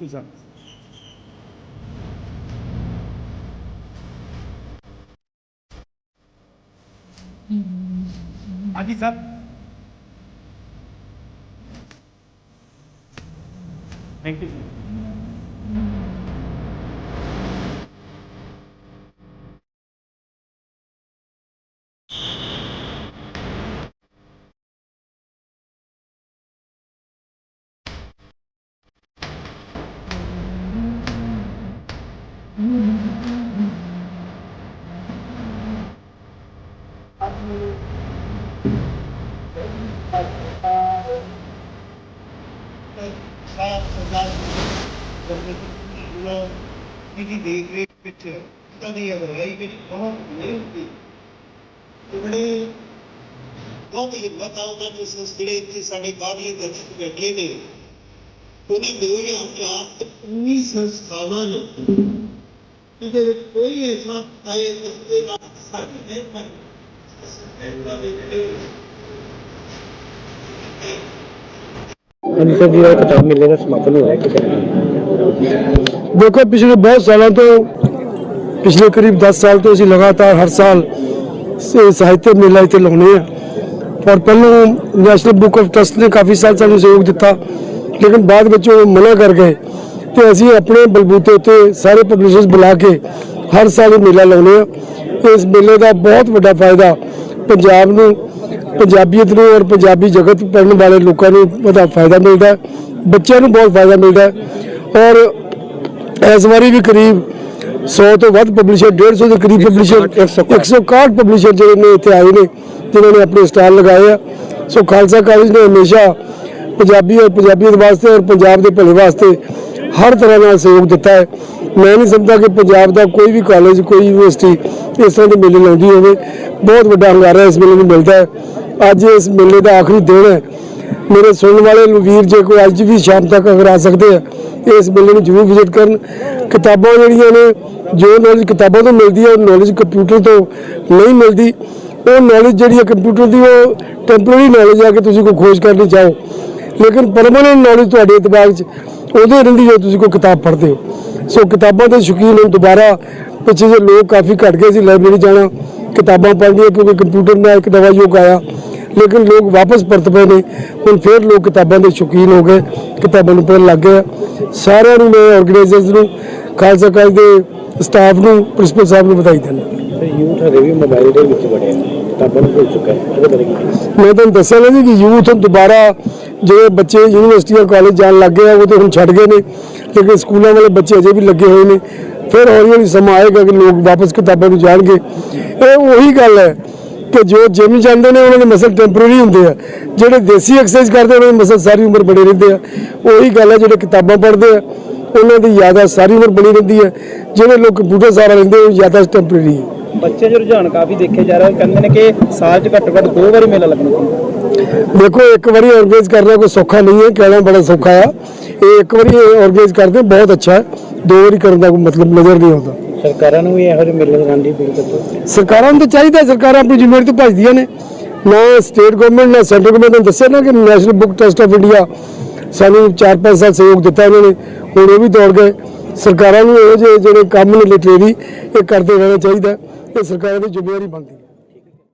results. Mm-hmm. Addis. Thank you, you ਇਹਦੀ ਦੇਖ ਰੇਖ ਵਿੱਚ ਕਦੀ ਅਗਵਾਈ ਵਿੱਚ ਬਹੁਤ ਨਹੀਂ ਹੁੰਦੀ ਬਹੁਤ ਹਿੰਮਤ ਆ ਉਹਨਾਂ ਜਿਹੜੇ ਇੱਥੇ ਸਾਡੇ ਬਾਹਰਲੇ ਦਰਸ਼ਕ ਬੈਠੇ ਨੇ ਉਹਨੇ ਮੇਰੇ ਆਪ ਉਨੀ ਸੰਸਥਾਵਾਂ ਨੂੰ ਜਿਹਦੇ ਵਿੱਚ ਕੋਈ ਐਸਾ ਆਏ ਤੇ ਨਾ ਸਾਡੇ ਨੇ ਪਰ ਇਹਨਾਂ ਦੇ ਜਿਹੜੇ ਅੰਤਰ ਜੀ ਕਿਤਾਬ ਮੇਲੇ ਦਾ ਸਮਾਪਨ ਹੋਇਆ ਕਿਸੇ ਦੇਖੋ ਪਿਛਲੇ ਬਹੁਤ ਸਾਲਾਂ ਤੋਂ ਪਿਛਲੇ ਕਰੀਬ 10 ਸਾਲ ਤੋਂ ਅਸੀਂ ਲਗਾਤਾਰ ਹਰ ਸਾਲ ਸ- ਸਾਹਿਤਯ ਮੇਲਾ ਇੱਥੇ ਲਾਉਨੇ ਆ ਔਰ ਪਹਿਲਾਂ ਨੈਸ਼ਨਲ ਬੁੱਕ ਆਫ ਟਰਸਟ ਨੇ ਕਾਫੀ ਸਾਲ ਸਾਨੂੰ ਸਹਿਯੋਗ ਦਿੱਤਾ ਲੇਕਿਨ ਬਾਅਦ ਵਿੱਚ ਉਹ ਮਨਾ ਕਰ ਗਏ ਤੇ ਅਸੀਂ ਆਪਣੇ ਬਲਬੂਤੇ ਉੱਤੇ ਸਾਰੇ ਪਬਲਿਸ਼ਰਸ ਬੁਲਾ ਕੇ ਹਰ ਸਾਲ ਇਹ ਮੇਲਾ ਲਾਉਨੇ ਆ ਇਸ ਮੇਲੇ ਦਾ ਬਹੁਤ ਵੱਡਾ ਫਾਇਦਾ ਪੰਜਾਬ ਨੂੰ ਪੰਜਾਬੀਅਤ ਨੂੰ ਔਰ ਪੰਜਾਬੀ ਜਗਤ ਪੜ੍ਹਨ ਵਾਲੇ ਲੋਕਾਂ ਨੂੰ ਉਹਦਾ ਫਾਇਦਾ ਮਿਲਦਾ ਬੱਚਿਆਂ ਨੂੰ ਬਹੁਤ ਫਾਇਦਾ ਮਿਲਦਾ ਔਰ ਇਸ ਵਾਰੀ ਵੀ ਕਰੀਬ 100 ਤੋਂ ਵੱਧ ਪਬਲਿਸ਼ਰ 150 ਦੇ ਕਰੀਬ ਪਬਲਿਸ਼ਰ 161 ਪਬਲਿਸ਼ਰ ਜਿਹੜੇ ਨੇ ਇੱਥੇ ਆਏ ਨੇ ਜਿਨ੍ਹਾਂ ਨੇ ਆਪਣੇ ਸਟਾਲ ਲਗਾਏ ਆ। ਸੋ ਖਾਲਸਾ ਕਾਲਜ ਨੇ ਹਮੇਸ਼ਾ ਪੰਜਾਬੀ ਔਰ ਪੰਜਾਬੀਅਤ ਵਾਸਤੇ ਔਰ ਪੰਜਾਬ ਦੇ ਭਲੇ ਵਾਸਤੇ ਹਰ ਤਰ੍ਹਾਂ ਨਾਲ ਸਹਿਯੋਗ ਦਿੱਤਾ ਹੈ। ਮੈਂ ਨਹੀਂ ਸਮਝਦਾ ਕਿ ਪੰਜਾਬ ਦਾ ਕੋਈ ਵੀ ਕਾਲਜ ਕੋਈ ਯੂਨੀਵਰਸਿਟੀ ਇਸ ਤਰ੍ਹਾਂ ਦੇ ਮੇਲੇ ਲਾਉਂਦੀ ਹੋਵੇ। ਬਹੁਤ ਵੱਡਾ ਹੰਗਾਰਾ ਇਸ ਮੇਲੇ ਨੂੰ ਮਿਲਦਾ ਹੈ। ਅੱਜ ਇਸ ਮੇਲੇ ਦਾ ਆਖਰੀ ਦਿਨ ਹੈ। ਮੇਰੇ ਸੁਣਨ ਵਾਲੇ ਵੀਰ ਜੇ ਕੋਈ ਅੱਜ ਵੀ ਸ਼ਾਮ ਤੱਕ ਅਗਰ ਆ ਸਕਦੇ ਆ, ਇਸ ਮੇਲੇ ਨੂੰ ਜ਼ਰੂਰ ਵਿਜ਼ਿਟ ਕਰਨ। ਕਿਤਾਬਾਂ ਜਿਹੜੀਆਂ ਨੇ, ਜੋ ਨੌਲੇਜ ਕਿਤਾਬਾਂ ਤੋਂ ਮਿਲਦੀ ਹੈ, ਉਹ ਨੌਲੇਜ ਕੰਪਿਊਟਰ ਤੋਂ ਨਹੀਂ ਮਿਲਦੀ। ਉਹ ਨੌਲੇਜ ਜਿਹੜੀ ਹੈ ਕੰਪਿਊਟਰ ਦੀ, ਉਹ ਟੈਂਪਰੇਰੀ ਨੌਲੇਜ ਆ ਕਿ ਤੁਸੀਂ ਕੋਈ ਖੋਜ ਕਰਨੀ ਚਾਹੋ। ਲੇਕਿਨ ਪਰਮਾਨੈਂਟ ਨੌਲੇਜ ਤੁਹਾਡੇ ਦਿਮਾਗ 'ਚ, ਉਹਦੇ ਰਹਿੰਦੀ ਜਦੋਂ ਤੁਸੀਂ ਕੋਈ ਕਿਤਾਬ ਪੜ੍ਹਦੇ ਹੋ। ਸੋ ਕਿਤਾਬਾਂ ਦੇ ਸ਼ੌਕੀਨ ਹੁਣ ਦੁਬਾਰਾ ਪਿੱਛੇ ਜੇ ਲੋਕ ਕਾਫੀ ਘਟ ਗਏ ਸੀ ਲਾਇਬ੍ਰੇਰੀ ਜਾਣਾ, ਕਿਤਾਬਾਂ ਪੜ੍ਹਨੀਆਂ, ਕਿਉਂਕਿ ਕੰਪਿਊਟਰ ਦਾ ਇੱਕ ਨਵਾਂ ਯੁੱਗ ਆਇਆ। ਲੇਕਿਨ ਲੋਕ ਵਾਪਸ ਪਰਤ ਪਏ ਨੇ, ਹੁਣ ਫਿਰ ਲੋਕ ਕਿਤਾਬਾਂ ਦੇ ਸ਼ੌਕੀਨ ਹੋ ਗਏ, ਕਿਤਾਬਾਂ ਨੂੰ ਪੜ੍ਹਨ ਲੱਗ ਗਏ। ਸਾਰਿਆਂ ਨੂੰ, ਮੈਂ ਆਰਗੇਨਾਈਜ਼ਰਸ ਨੂੰ, ਖਾਲਸਾ ਕਾਲਜ ਦੇ ਸਟਾਫ ਨੂੰ ਪ੍ਰਿੰਸੀਪਲ ਸਾਹਿਬ ਨੂੰ ਵਧਾਈ ਦਿੰਦਾ। ਤੇ ਯੂਥ ਹਜੇ ਵੀ ਮੋਬਾਈਲ ਦੇ ਵਿੱਚ ਵੜਿਆ ਕਿਤਾਬਾਂ ਨੂੰ ਭੁੱਲ ਚੁੱਕਾ ਹੈ। ਇਹਦੇ ਬਾਰੇ ਕੀ ਮੈਂ ਤੁਹਾਨੂੰ ਦੱਸਿਆ ਨਾ ਜੀ ਕਿ ਯੂਥ ਦੁਬਾਰਾ ਜਿਹੜੇ ਬੱਚੇ ਯੂਨੀਵਰਸਿਟੀਆਂ ਕਾਲਜ ਜਾਣ ਲੱਗ ਗਏ ਆ, ਉਹ ਤੇ ਹੁਣ ਛੱਡ ਗਏ ਨੇ, ਲੇਕਿਨ ਸਕੂਲਾਂ ਵਾਲੇ ਬੱਚੇ ਅਜੇ ਵੀ ਲੱਗੇ ਹੋਏ ਨੇ। ਫਿਰ ਹੌਲੀ ਹੌਲੀ ਸਮਾਂ ਆਏਗਾ ਕਿ ਲੋਕ ਵਾਪਸ ਕਿਤਾਬਾਂ ਨੂੰ ਜਾਣਗੇ। ਇਹ ਉਹੀ ਗੱਲ ਹੈ ਕਿ ਜੋ ਜਿਮ ਜਾਂਦੇ ਨੇ, ਉਹਨਾਂ ਦੇ ਮਸਲ ਟੈਂਪਰੇਰੀ ਹੁੰਦੇ ਆ। ਜਿਹੜੇ ਦੇਸੀ ਐਕਸਰਸਾਈਜ਼ ਕਰਦੇ ਉਹਨਾਂ ਦੇ ਮਸਲ ਸਾਰੀ ਉਮਰ ਬਣੇ ਰਹਿੰਦੇ ਆ। ਉਹੀ ਗੱਲ ਹੈ ਜਿਹੜੇ ਕਿਤਾਬਾਂ ਪੜ੍ਹਦੇ ਆ। ਉਹਨਾਂ ਦੀ ਯਾਦਾਂ ਸਾਰੀ ਉਮਰ ਬਣੀ ਰਹਿੰਦੀ ਹੈ ਜਿਹੜੇ ਲੋਕ ਕੰਪਿਊਟਰ ਸਾਰਾ ਰਹਿੰਦੇ ਉਹ ਯਾਦਾਂ ਟੈਂਪਰੇਰੀ ਬੱਚੇ ਜੋ ਰੁਝਾਨ ਕਾਫੀ ਦੇਖੇ ਜਾ ਰਿਹਾ ਕਹਿੰਦੇ ਨੇ ਕਿ ਸਾਲ 'ਚ ਘੱਟੋ ਘੱਟ ਦੋ ਵਾਰੀ ਮੇਲਾ ਲੱਗਣਾ ਚਾਹੀਦਾ ਦੇਖੋ ਇੱਕ ਵਾਰੀ ਆਰਗੇਨਾਈਜ਼ ਕਰਨਾ ਕੋਈ ਸੌਖਾ ਨਹੀਂ ਹੈ ਕਹਿਣਾ ਬੜਾ ਸੌਖਾ ਆ। ਇਹ ਇੱਕ ਵਾਰੀ ਆਰਗੇਨਾਈਜ਼ ਕਰਦੇ ਬਹੁਤ ਅੱਛਾ ਹੈ। ਦੋ ਵਾਰੀ ਕਰਨ ਦਾ ਕੋਈ ਮਤਲਬ ਨਜ਼ਰ ਨਹੀਂ ਆਉਂਦਾ। ਸਰਕਾਰਾਂ ਨੂੰ ਵੀ ਇਹੋ ਜਿਹੇ ਮੇਲੇ ਲਗਾਉਣ ਦੀ ਅਪੀਲ ਕਰੋ ਸਰਕਾਰਾਂ ਨੂੰ ਤਾਂ ਚਾਹੀਦਾ ਸਰਕਾਰਾਂ ਆਪਣੀ ਜ਼ਿੰਮੇਵਾਰੀ ਤੋਂ ਭੱਜਦੀਆਂ ਨੇ। ਨਾ ਸਟੇਟ ਗਵਰਨਮੈਂਟ ਨਾ ਸੈਂਟਰ ਗਵਰਨਮੈਂਟ ਨੇ ਦੱਸਿਆ ਨਾ ਕਿ national book trust of India ਸਾਨੂੰ 4-5 ਸਾਲ ਸਹਿਯੋਗ ਦਿੱਤਾ ਇਹਨਾਂ ਨੇ। ਹੁਣ ਉਹ ਵੀ ਦੌੜ ਗਏ। ਸਰਕਾਰਾਂ ਨੂੰ ਇਹੋ ਜਿਹੇ ਜਿਹੜੇ ਕੰਮ ਨੇ ਲਿਟਰੇਰੀ ਇਹ ਕਰਦੇ ਰਹਿਣਾ ਚਾਹੀਦਾ। ਇਹ ਸਰਕਾਰਾਂ ਦੀ ਜ਼ਿੰਮੇਵਾਰੀ ਬਣਦੀ